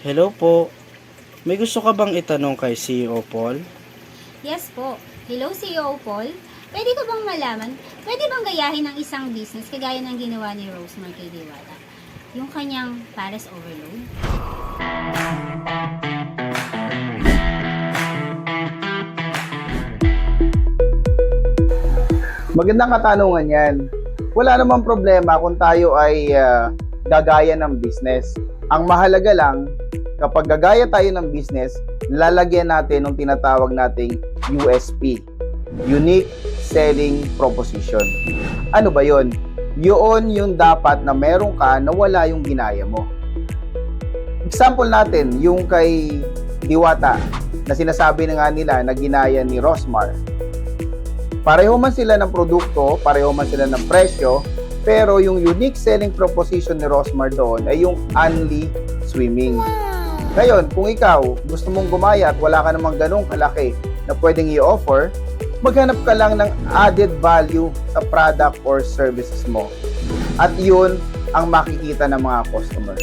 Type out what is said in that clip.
Hello po. May gusto ka bang itanong kay CEO Paul? Yes po. Hello, CEO Paul. Pwede ko bang malaman, pwede bang gayahin ng isang business kagaya ng ginawa ni Rosemar kay Diwata? Yung kanyang Paris Overload? Magandang katanungan yan. Wala namang problema kung tayo ay ah, gagaya ng business. Ang mahalaga lang, kapag gagaya tayo ng business, lalagyan natin ng tinatawag nating USP. Unique Selling Proposition. Ano ba yon? Yun yung dapat na meron ka na wala yung ginaya mo. Example natin, yung kay Diwata, na sinasabi na nga nila na ginaya ni Rosmar. Pareho man sila ng produkto, pareho man sila ng presyo, pero yung unique selling proposition ni Rosmar doon ay yung only swimming. Ngayon, kung ikaw gusto mong gumaya at wala ka namang ganong kalaki na pwedeng i-offer, maghanap ka lang ng added value sa product or services mo. At yun ang makikita ng mga customer.